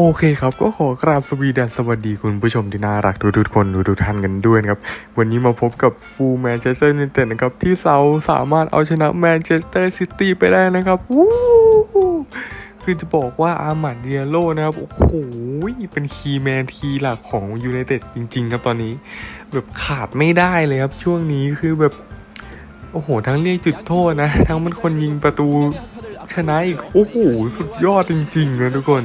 โอเคครับก็ขอกราบสวีดัสสวัสดีคุณผู้ชมที่น่ารักทุกๆคนทุกๆท่านกันด้วยนะครับ วันนี้มาพบกับฟูลแมนเชสเตอร์ยูไนเต็ดนะครับ ที่เราสามารถเอาชนะแมนเชสเตอร์ซิตี้ไปได้นะครับวู้คือจะบอกว่าอาร์มาดเดียโลนะครับ โอ้โห เป็นคีย์แมนทีหลักของยูไนเต็ดจริง ๆ ครับตอนนี้ แบบขาดไม่ได้เลยครับ ช่วงนี้คือแบบ โอ้โห ทั้งเรียกจุดโทษนะ ทั้งเป็นคนยิงประตูชนะอีก โอ้โห สุดยอดจริงๆนะทุกคน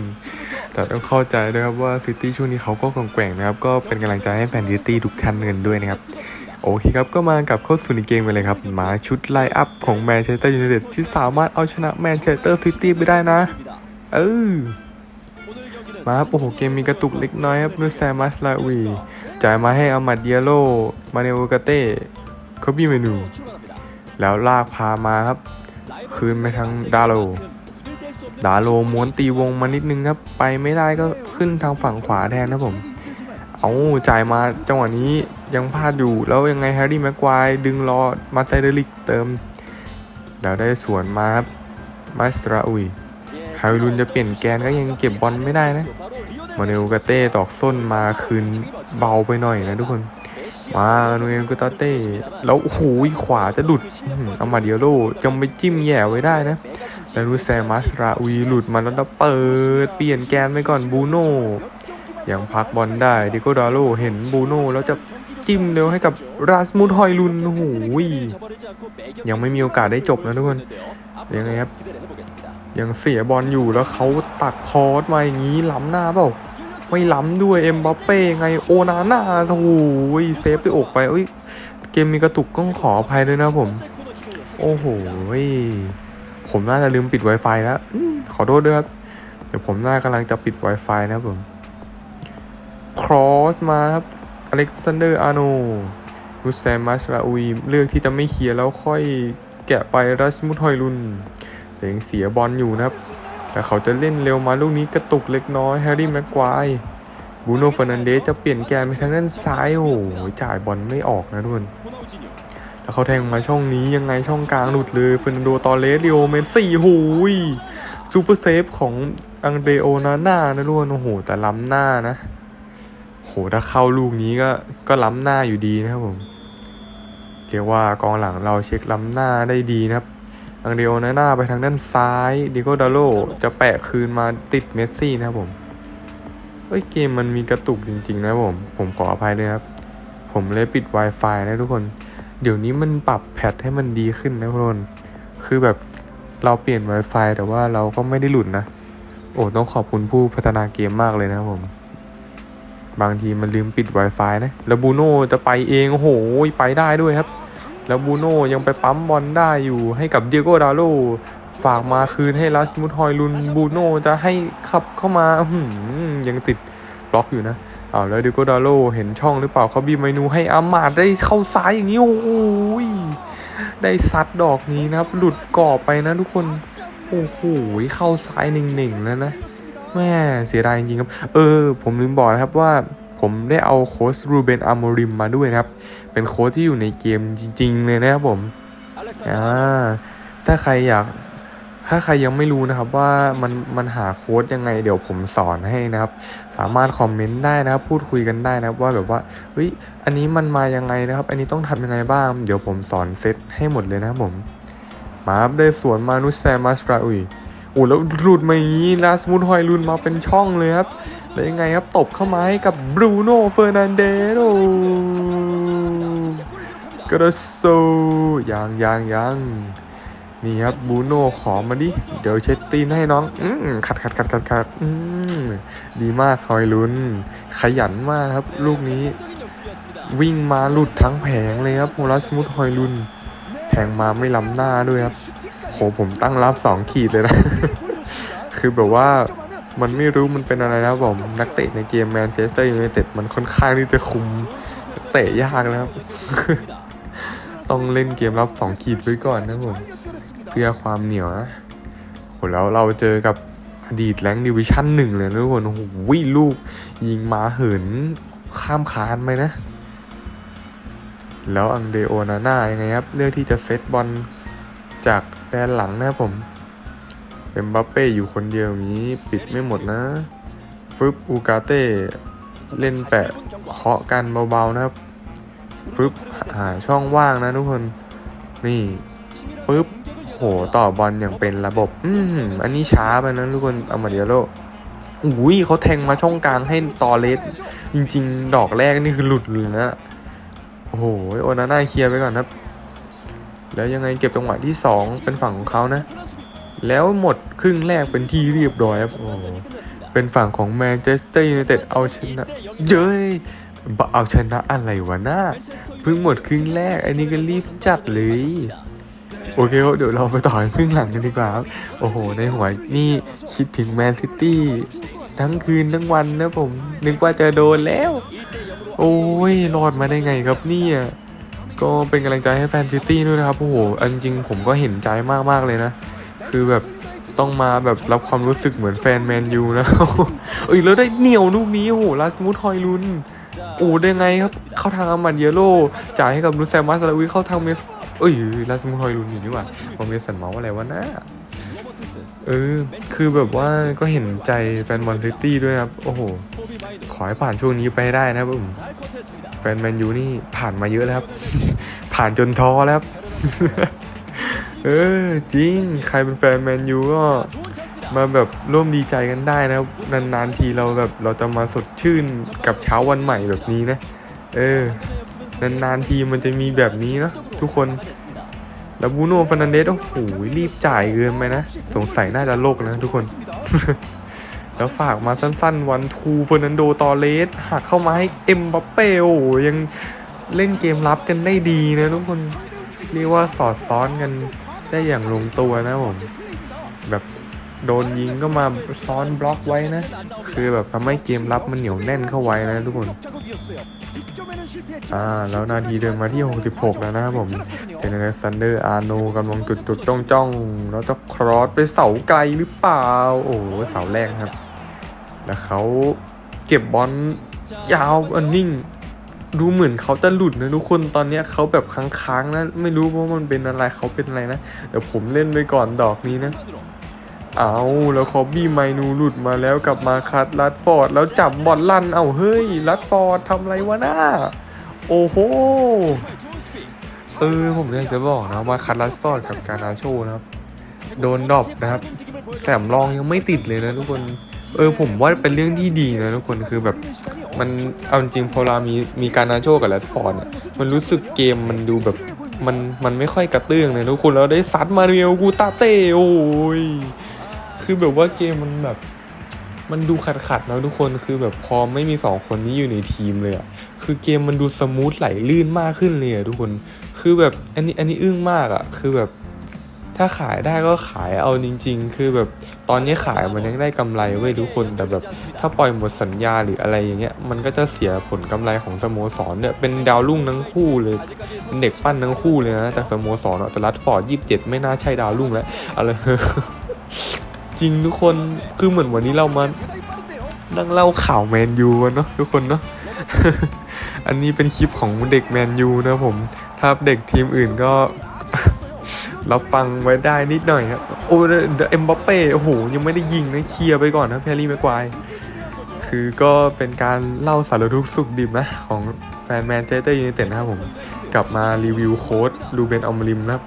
แต่ต้องเข้าใจด้วยครับว่าซิตี้ช่วงนี้เขาก็แกว่งๆนะครับ ก็เป็นกำลังใจให้แฟนซิตี้ทุกท่านกันด้วยนะครับ โอเคครับ ก็มากับเข้าสู่ในเกมไปเลยครับ มาชุดไลอัพของแมนเชสเตอร์ยูไนเต็ดที่สามารถเอาชนะแมนเชสเตอร์ซิตี้ไปได้นะ เออมาครับโอ้โหเกมมีกระตุกเล็กน้อยครับนูแซมัสลาวีจ่ายมาให้อามัดเดียโล มาเนโอกาเต้คอบี้เมนู แล้วลากพามาครับ คืนไปทางดาโล ดาโลม้วนตีวงมานิดนึงครับ ไปไม่ได้ก็ขึ้นทางฝั่งขวาแทนนะผม เอาจ่ายมาจังหวะนี้ยังพลาดอยู่แล้วยังไงแฮร์รี่แม็กควายดึงรอมาเตเดลิกเติมแล้วได้สวนมาครับมาสตราอุยฮาวิลุนจะเปลี่ยนแกนก็ยังเก็บบอลไม่ได้นะมาเนลกาเต้ตอกส้นมาคืนเบาไปหน่อยนะทุกคน มาโนเอลกาตาเต้ แล้วโอ้โหขวาจะดุดอื้อหือเอามาเดียโลยังไปจิ้มแย่ไว้ได้นะแล้วนูแซมัสราวีหลุดมาแล้วก็เปิด เปลี่ยนแกนไปก่อนบูโน่ยังพักบอลได้ดิโกดาโลเห็นบูโน่แล้วจะจิ้มเร็วให้กับราสมุดฮอยลุนโอ้โหยังไม่มีโอกาสได้จบนะทุกคนยังไงครับยังเสียบอลอยู่แล้วเขาตักพอสมาอย่างนี้ล้ำหน้าเปล่า ไม่ล้ำด้วยเอ็มบัปเป้ไงโอนาน่าโอ้โหเซฟด้วยอกไปเอ้ยเกมมีกระตุกต้องขออภัยด้วยนะผม โอ้โหผมน่าจะลืมปิด Wi-Fi แล้วขอโทษด้วยครับ เดี๋ยวผมน่ากำลังจะปิด Wi-Fi นะผมครอสมาครับอเล็กซานเดอร์อาโนนูแซมมัสราอุยเลือกที่จะไม่เคลียร์แล้วค่อยแกะไปรัสมุทอยลุนแต่ยังเสียบอลอยู่นะครับ แต่เขาจะเล่นเร็วมาลูกนี้กระตุกเล็กน้อยแฮร์รี่แม็กควายบูโน่เฟอร์นันเดสจะเปลี่ยนแกนไปทางด้านซ้ายโอ้โหจ่ายบอลไม่ออกนะทุกคนแล้วเขาแทงมาช่องนี้ยังไงช่องกลางหลุดเลยเฟอร์นันโดตอเลสเรียวเมสซี่หูยซูเปอร์เซฟของอังเดโอนาหน่านะทุกคนโอ้โหแต่ล้ำหน้านะโหถ้าเข้าลูกนี้ก็ก็ล้ำหน้าอยู่ดีนะครับผมเรียกว่ากองหลังเราเช็คล้ำหน้าได้ดีนะครับ อังเดโอนาน่าไปทางด้านซ้ายดิโกดาโลจะแปะคืนมาติดเมสซี่นะครับผมเฮ้ยเกมมันมีกระตุกจริงๆนะผม ผมขออภัยเลยครับ ผมเลยปิด Wi-Fi นะทุกคน เดี๋ยวนี้มันปรับแพทให้มันดีขึ้นนะทุกคนคือแบบเราเปลี่ยน Wi-Fi แต่ว่าเราก็ไม่ได้หลุดนะ โอ้ต้องขอบคุณผู้พัฒนาเกมมากเลยนะครับผม บางทีมันลืมปิด Wi-Fi นะ แล้วบูโน่จะไปเอง โอ้โห ไปได้ด้วยครับ แล้วบูโน่ยังไปปั๊มบอลได้อยู่ให้กับเดียโกดาโลฝากมาคืนให้ลัสมุทฮอยลุนบูโน่จะให้ขับเข้ามาอืยังติดบล็อกอยู่นะอ้าวแล้วเดียโกดาโลเห็นช่องหรือเปล่าเขาบีเมนูให้อามาดได้เข้าซ้ายอย่างนี้โอ้ยได้ซัดดอกนี้นะครับ หลุดกรอบไปนะทุกคนโอ้โหเข้าซ้ายหนึ่งๆแล้วนะแม่เสียดายจริงครับ เออ ผมลืมบอกนะครับว่า ผมได้เอาโค้ชรูเบนอาโมริมมาด้วยนะครับ เป็นโค้ชที่อยู่ในเกมจริง ๆ เลยนะครับผมอ่าถ้าใครอยากถ้าใครยังไม่รู้นะครับว่ามันมันหาโค้ดยังไงเดี๋ยวผมสอนให้นะครับ สามารถคอมเมนต์ได้นะครับ พูดคุยกันได้นะครับว่าแบบว่าเฮ้ยอันนี้มันมายังไงนะครับ อันนี้ต้องทำยังไงบ้าง เดี๋ยวผมสอนเซตให้หมดเลยนะครับผมมาครับได้สวนมานุสแซมัสราอุยโอ้แล้วหลุดมาอย่างนี้ลาสมุดฮอยลุนมาเป็นช่องเลยครับ แล้วยังไงครับตบเข้ามาให้กับบรูโน่เฟอร์นันเดสโอ้กระโซยังยังยังนี่ครับบรูโน่ขอมาดิ เดี๋ยวเช็ดตีนให้น้องอืขัดขัดขัดขัดขัดดีมากคอยลุ้น ขยันมากครับ ลูกนี้ วิ่งมาหลุดทั้งแผงเลยครับโมรัสมุดฮอยลุนแทงมาไม่ล้ำหน้าด้วยครับโหผมตั้งรับสองขีดเลยนะ คือแบบว่า มันไม่รู้มันเป็นอะไรนะผมนักเตะในเกมแมนเชสเตอร์ยูไนเต็ดมันค่อนข้างที่จะคุมนักเตะยากนะครับ ต้องเล่นเกมรับสองขีดไว้ก่อนนะผมเพื่อความเหนียวนะโหแล้วเราเจอกับอดีตแรงดิวิชั่นหนึ่งเลยนะทุกคนโอ้โหลูกยิงมาเหินข้ามคานไปนะ แล้วอังเดโอนาน่ายังไงครับ เลือกที่จะเซตบอลจากแดนหลังนะครับผม เอ็มบัปเป้อยู่คนเดียวอย่างนี้ปิดไม่หมดนะฟึบอูกาเต้เล่นแปะเคาะกันเบาๆนะครับฟึบหาช่องว่างนะทุกคน นี่ปึ๊บโหต่อบอลอย่างเป็นระบบ อืมอันนี้ช้าไปนะทุกคนเอามาเดียโลอุ้ยเขาแทงมาช่องกลางให้ตอเลสจริง ๆ ดอกแรกนี่คือหลุดเลยนะโอ้โหโอนาน่าเคลียร์ไปก่อนครับ แล้วยังไงเก็บจังหวะที่ 2 เป็นฝั่งของเขานะ แล้วหมดครึ่งแรกเป็นที่เรียบร้อยครับโอ้เป็นฝั่งของแมนเชสเตอร์ยูไนเต็ดเอาชนะ เย้ยเอาชนะอะไรวะน้าเพิ่งหมดครึ่งแรก อันนี้ก็รีบจัดเลยโอเคครับเดี๋ยวเราไปต่อครึ่งหลังกันดีกว่าครับโอ้โห ในหัวนี่คิดถึงแมนซิตี้ทั้งคืนทั้งวันนะผม นึกว่าจะโดนแล้ว โอ้ยรอดมาได้ไงครับเนี่ยก็เป็นกำลังใจให้แฟนซิตี้ด้วยนะครับ โอ้โห อันจริงผมก็เห็นใจมากๆเลยนะ คือแบบต้องมาแบบรับความรู้สึกเหมือนแฟนแมนยูนะเอ้ยแล้วได้เหนียวลูกนี้โอ้โหลาสมุทฮอยลุนโอ้ได้ไงครับ เข้าทางอามันเยโร่จ่ายให้กับนูแซมมาสลาวิเข้าทางเมสเอ้ยลาสมุทฮอยลุนอยู่นี่หว่าของเมสันเมาอะไรวะนะเออ คือแบบว่าก็เห็นใจแฟนบอลซิตี้ด้วยครับ โอ้โห ขอให้ผ่านช่วงนี้ไปให้ได้นะครับผมแฟนแมนยูนี่ผ่านมาเยอะแล้วครับ ผ่านจนท้อแล้วครับ เออจริง ใครเป็นแฟนแมนยูก็มาแบบร่วมดีใจกันได้นะนานๆทีเราแบบเราจะมาสดชื่นกับเช้าวันใหม่แบบนี้นะ เออนานๆทีมันจะมีแบบนี้นะทุกคนแล้วบูโน่ฟานันเดสโอ้โหรีบจ่ายเกินไปนะ สงสัยน่าจะโลกนะทุกคน แล้วฝากมาสั้นๆ วันทูเฟอร์นันโดตอเลสหักเข้ามาให้เอ็มบัปเป้โอ้ยังเล่นเกมรับกันได้ดีนะทุกคน เรียกว่าสอดซ้อนกัน ได้อย่างลงตัวนะผม แบบโดนยิงก็มาซ้อนบล็อกไว้นะ คือแบบทำให้เกมรับมันเหนียวแน่นเข้าไว้นะทุกคน อ่า แล้วนาทีเดินมาที่ 66 แล้วนะครับผมเทนเนสซันเดอร์อาโนกำลังจุดจุดจ้องจ้องแล้วจะครอสไปเสาไกลหรือเปล่า โอ้โหเสาแรกครับ แล้วเขาเก็บบอลยาวอันนิ่ง ดูเหมือนเขาจะหลุดนะทุกคนตอนเนี้ยเขาแบบค้างๆนะไม่รู้ว่ามันเป็นอะไรเขาเป็นอะไรนะเดี๋ยวผมเล่นไปก่อนดอกนี้นะเอาแล้วคอบบี้ไมนูหลุดมาแล้วกลับมาคัดลัดฟอร์ดแล้วจับบอลลั่นเอาเฮ้ยลัดฟอร์ดทำไรวะน้าโอ้โหเออผมอยากจะบอกนะว่าคัดลัดฟอร์ดกับการาโชนะครับโดนดรอปนะครับแต่สำรองยังไม่ติดเลยนะทุกคน เออผมว่าเป็นเรื่องที่ดีนะทุกคนคือแบบมันเอาจริงพอเรามีมีการนาโชกับแรดฟอร์ดเนี่ยมันรู้สึกเกมมันดูแบบมันมันไม่ค่อยกระเตื้องเลยทุกคนแล้วได้ซัดมาเรียวกูตาเต้โอ้ยคือแบบว่าเกมมันแบบ มันดูขัดขัดๆนะทุกคนคือแบบพอไม่มีสองคนนี้อยู่ในทีมเลยอะคือเกมมันดูสมูทไหลลื่นมากขึ้นเลยอะทุกคนคือแบบอันนี้อันนี้อึ้งมากอะคือแบบถ้าขายได้ก็ขายเอาจริง ๆ คือแบบ ตอนนี้ขายมันยังได้กำไรเว้ยทุกคนแต่แบบ ถ้าปล่อยหมดสัญญาหรืออะไรอย่างเงี้ยมันก็จะเสียผลกำไรของสโมสรเนี่ยเป็นดาวรุ่งทั้งคู่เลยเป็นเด็กปั้นทั้งคู่เลยนะจากสโมสรอะแต่รัดฟอร์ดยี่สิบเจ็ดไม่น่าใช่ดาวรุ่งแล้วอะไรจริงทุกคนคือเหมือนวันนี้เรามานั่งเล่าข่าวแมนยูกันเนาะทุกคนเนาะอันนี้เป็นคลิปของเด็กแมนยูนะผมถ้าเด็กทีมอื่นก็ รับฟังไว้ได้นิดหน่อยครับ โอ้เอ็มบัปเป้โอ้โห ยังไม่ได้ยิงนะเคลียร์ไปก่อนนะแพรรี่แม็กควายคือก็เป็นการเล่าสารทุกสุขดิบนะ ของแฟนแมนเชสเตอร์ยูไนเต็ดนะครับผม กลับมารีวิวโค้ดลูเบนอมริมนะครับ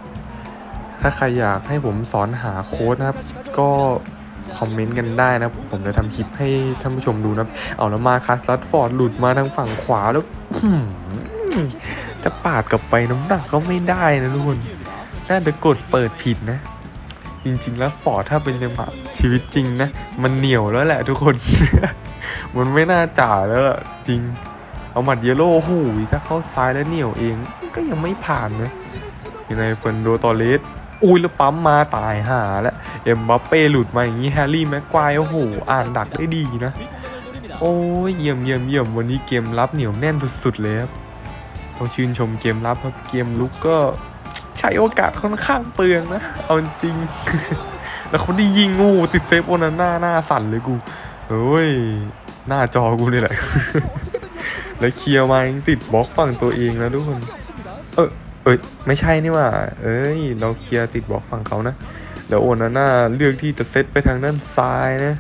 ถ้าใครอยากให้ผมสอนหาโค้ดนะครับ ก็คอมเมนต์กันได้นะผมจะทำคลิปให้ท่านผู้ชมดูนะเอาแล้วมาคัสลัดฟอร์ดหลุดมาทางฝั่งขวาแล้วจะปาดกลับไปน้ำหนักก็ไม่ได้นะทุกคน น่าจะกดเปิดผิดนะ จริงๆแล้วฟอร์ถ้าเป็นจังหวะชีวิตจริงนะ มันเหนียวแล้วแหละทุกคน มันไม่น่าจ่าแล้วล่ะจริง เอาหมัดเยลโล่หูถ้าเข้าซ้ายแล้วเหนียวเองก็ยังไม่ผ่านนะยังไงเฟนโดตอเลสอุ้ยแล้วปั๊มมาตายหาแล้วเอ็มบัปเป้หลุดมาอย่างนี้แฮร์รี่แม็กควายโอ้โหอ่านดักได้ดีนะ โอ้ยเยี่ยมเยี่ยมเยี่ยมวันนี้เกมรับเหนียวแน่นสุดๆเลยครับต้องชื่นชมเกมรับครับเกมลุกก็ ใช้โอกาสค่อนข้างเปลืองนะ เอาจริง แล้วคนที่ยิงงูติดเซฟโอนาน่าหน้าสั่นเลยกูเฮ้ย หน้าจอกูนี่แหละ แล้วเคลียร์มายังติดบล็อกฝั่งตัวเองนะทุกคน เออเอ้ย ไม่ใช่นี่ว่า เอ้ย เราเคลียร์ติดบล็อกฝั่งเขานะ แล้วโอนาน่าเลือกที่จะเซตไปทางด้านซ้ายนะ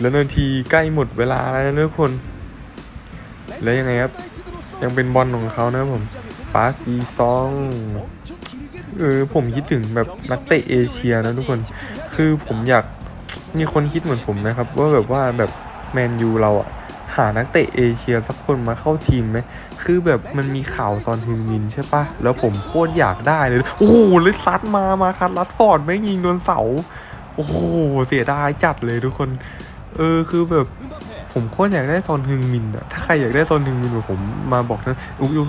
แล้วนาทีใกล้หมดเวลาแล้วนะทุกคน แล้วยังไงครับ ยังเป็นบอลของเขานะผมปาร์คอีซอง เออผมคิดถึงแบบนักเตะเอเชียนะทุกคน คือผมอยากมีคนคิดเหมือนผมนะครับ ว่าแบบว่าแบบแมนยูเราอะหานักเตะเอเชียสักคนมาเข้าทีมไหม คือแบบมันมีข่าวซอนฮึงมินใช่ปะ แล้วผมโคตรอยากได้เลย โอ้โหเลยซัดมา มาคัดรัดฟอร์ดไม่งยิงโดนเสา โอ้โห เสียดายจัดเลยทุกคน เออ คือแบบ ผมโคตรอยากได้ซอนฮึงมินอะถ้าใครอยากได้ซอนฮึงมินแบบผมมาบอกนะอุ้ยอุ้ย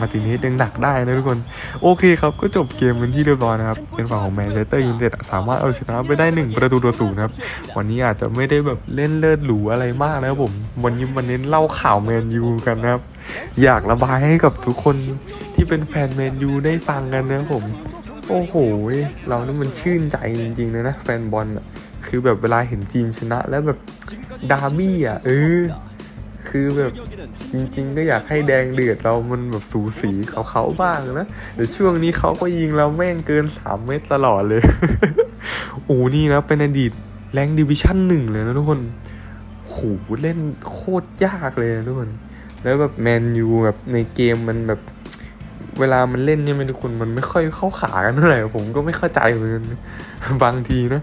มาติเนสยังดักได้นะทุกคน โอเคครับ ก็จบเกมเป็นที่เรียบร้อยนะครับ เป็นฝั่งของแมนเชสเตอร์ยูไนเต็ดสามารถเอาชนะไปได้ 1 ประตูต่อศูนย์ครับ วันนี้อาจจะไม่ได้แบบเล่นเลิศหรูอะไรมากนะครับผม วันนี้มันเน้นเล่าข่าวแมนยูกันนะครับ อยากระบายให้กับทุกคนที่เป็นแฟนแมนยูได้ฟังกันนะครับผม โอ้โห เรานี่มันชื่นใจจริงๆเลยนะแฟนบอลอะ คือแบบเวลาเห็นทีมชนะแล้วแบบดาร์บี้อะเออคือแบบจริง ๆ ก็อยากให้แดงเดือดเรามันแบบสูสีเขาเขาๆบ้างนะแต่ช่วงนี้เขาก็ยิงเราแม่งเกิน 3 เมตรตลอดเลยโอ้นี่นะเป็นอดีตแรงดิวิชั่นหนึ่งเลยนะทุกคนโหเล่นโคตรยากเลยนะทุกคน แล้วแบบแมนยูแบบในเกมมันแบบเวลามันเล่นเนี่ยมันทุกคนมันไม่ค่อยเข้าขากันเท่าไหร่ผมก็ไม่เข้าใจเหมือนกันบางทีนะ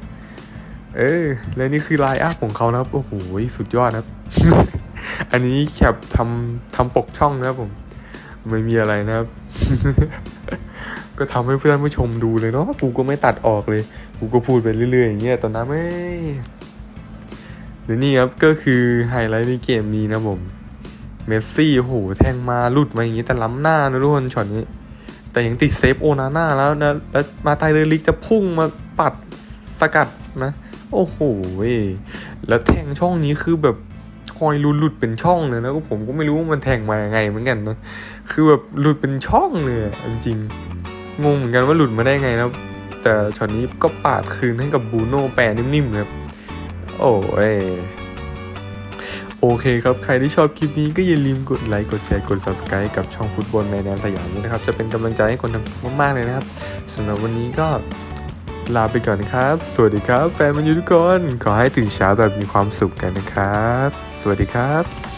เออ และนี่คือไลน์อัพของเขานะครับ โอ้โห สุดยอดนะครับ อันนี้แคปทำทำปกช่องนะครับผม ไม่มีอะไรนะครับ ก็ทำให้เพื่อนผู้ชมดูเลยเนาะ กูก็ไม่ตัดออกเลย กูก็พูดไปเรื่อยๆอย่างเงี้ย ตอนนั้นไม่และนี่ครับ ก็คือไฮไลท์ในเกมนี้นะผม เมสซี่โห แทงมาหลุดมาอย่างงี้แต่ล้ำหน้านะทุกคนช็อตนี้ แต่ยังติดเซฟโอนาน่าแล้วนะ แล้วมาไทเลอร์ลิกจะพุ่งมาปัดสกัดนะ โอ้โหแล้วแทงช่องนี้คือแบบคอยหลุดหลุดเป็นช่องเลยนะก็ผมก็ไม่รู้ว่ามันแทงมายังไงเหมือนกันนะคือแบบหลุดเป็นช่องเลยจริงงงเหมือนกันว่าหลุดมาได้ไงนะแต่ช็อตนี้ก็ปาดคืนให้กับบูโน่แปรนิ่มๆเลยครับโอ้ยโอเคครับ ใครที่ชอบคลิปนี้ก็อย่าลืมกดไลค์ กดแชร์ กด subscribe กับช่องฟุตบอลแมนแนสยามนะครับ จะเป็นกำลังใจให้คนทำคลิปมากๆเลยนะครับสำหรับวันนี้ก็ ลาไปก่อนนะครับ สวัสดีครับ แฟนมันยูทุกคน ขอให้ตื่นเช้าแบบมีความสุขกันนะครับ สวัสดีครับ